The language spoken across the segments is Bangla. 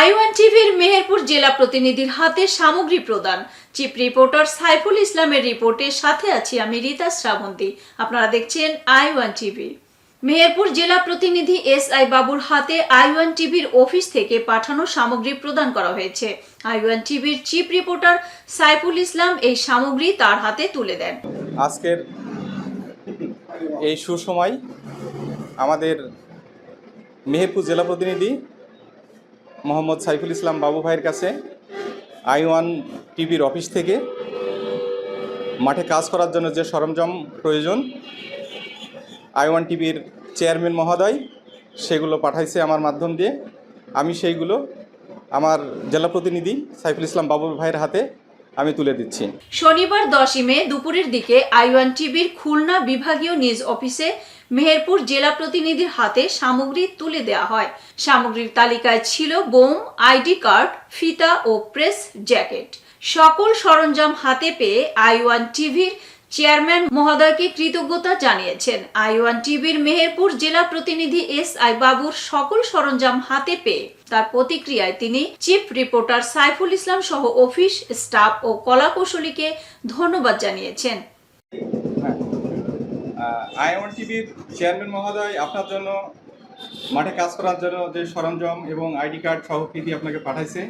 আইওয়ান টিভির মেহেরপুর জেলা প্রতিনিধির হাতে সামগ্রী প্রদান। চিফ রিপোর্টার সাইফুল ইসলামের রিপোর্টের সাথে আছি আমি রীতা শ্রাবন্তী। আপনারা দেখছেন আই ওয়ান টিভি। মেহেরপুর জেলা প্রতিনিধি এস আই বাবুর হাতে আই ওয়ান টিভির অফিস থেকে পাঠানো সামগ্রী প্রদান করা হয়েছে। আই ওয়ান টিভির চিফ রিপোর্টার সাইফুল ইসলাম এই সামগ্রী তার হাতে তুলে দেন। আজকের এই সুসময় আমাদের মেহেরপুর জেলা প্রতিনিধি মোহাম্মদ সাইফুল ইসলাম বাবু ভাইয়ের কাছে আই ওয়ান টিভির অফিস থেকে মাঠে কাজ করার জন্য যে সরঞ্জাম প্রয়োজন আই ওয়ান টিভির চেয়ারম্যান মহোদয় সেগুলো পাঠাইছে আমার মাধ্যম দিয়ে। আমি সেইগুলো আমার জেলা প্রতিনিধি সাইফুল ইসলাম বাবু ভাইয়ের হাতে আমি তুলে দিচ্ছি। শনিবার দশই মে দুপুরের দিকে আইওয়ান টিভির খুলনা বিভাগীয় নিজ অফিসে মেহেরপুর জেলা প্রতিনিধির হাতে সামগ্রী তুলে দেওয়া হয়। সামগ্রীর তালিকায় ছিল বোম আইডি কার্ড, ফিতা ও প্রেস জ্যাকেট। সকল সরঞ্জাম হাতে পেয়ে আইওয়ান টিভির চেয়ারম্যান মহোদয়কে কৃতজ্ঞতা জানিয়েছেন। আইওয়ান টিভির মেহেরপুর জেলা প্রতিনিধি এস আই বাবুর সকল সরঞ্জাম হাতে পেয়ে তার প্রতিক্রিয়ায় তিনি চিফ রিপোর্টার সাইফুল ইসলাম সহ অফিস, স্টাফ ও কলাকৌশলীকে ধন্যবাদ জানিয়েছেন। আই ওয়ান টিভির চেয়ারম্যান মহোদয় আপনার জন্য মাঠে কাজ করার জন্য যে সরঞ্জাম এবং আইডি কার্ড সহ কৃতি আপনাকে পাঠাইছে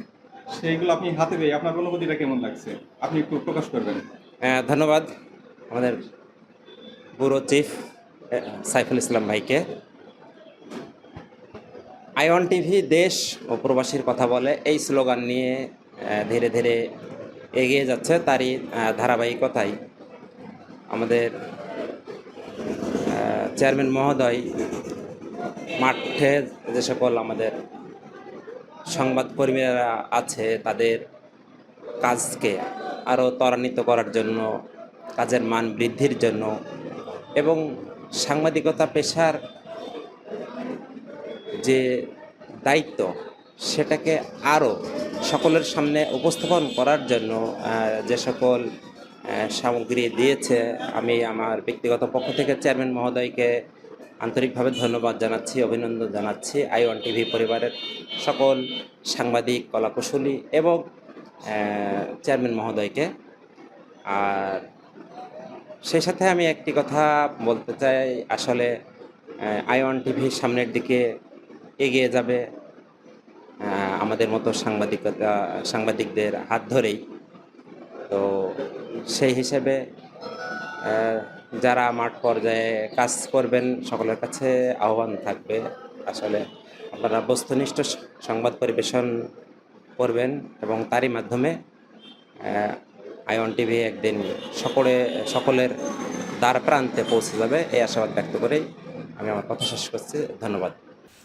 সেইগুলো আপনি হাতে পেয়ে আপনার অনুভূতিটা কেমন লাগছে? আপনি একটু প্রকাশ করবেন। আহ, ধন্যবাদ আমাদের ব্যুরো চিফ সাইফুল ইসলাম ভাইকে। আইওয়ান টিভি দেশ ও প্রবাসীর কথা বলে এই স্লোগান নিয়ে ধীরে ধীরে এগিয়ে যাচ্ছে তারই ধারাবাহিকতায় আমাদের চেয়ারম্যান মহোদয়, মাঠে যে সকল আমাদের সংবাদকর্মীরা আছে, তাদের কাজকে আরও ত্বরান্বিত করার জন্য, কাজের মান বৃদ্ধির জন্য এবং সাংবাদিকতা পেশার যে দায়িত্ব, সেটাকে আরও সকলের সামনে উপস্থাপন করার জন্য যে সকল সামগ্রী দিয়েছে। আমি আমার ব্যক্তিগত পক্ষ থেকে চেয়ারম্যান মহোদয়কে আন্তরিকভাবে ধন্যবাদ জানাচ্ছি, অভিনন্দন জানাচ্ছি। আই ওয়ান টিভি পরিবারের সকল সাংবাদিক, কলাকুশলী এবং চেয়ারম্যান মহোদয়কে। আর সেই সাথে আমি একটি কথা বলতে চাই, আসলে আই ওয়ান টিভি সামনের দিকে এগিয়ে যাবে আমাদের মতো সাংবাদিকতা, সাংবাদিকদের হাত ধরেই। তো সেই হিসেবে যারা মাঠ পর্যায়ে কাজ করবেন, সকলের কাছে আহ্বান থাকবে। আসলে আপনারা বস্তুনিষ্ঠ সংবাদ পরিবেশন করবেন এবং তারই মাধ্যমে আইওয়ান টিভি একদিন সকলে, সকলের দ্বার প্রান্তে পৌঁছে যাবে, এই আশাবাদ ব্যক্ত করেই আমি আমার কথা শেষ করছি। ধন্যবাদ।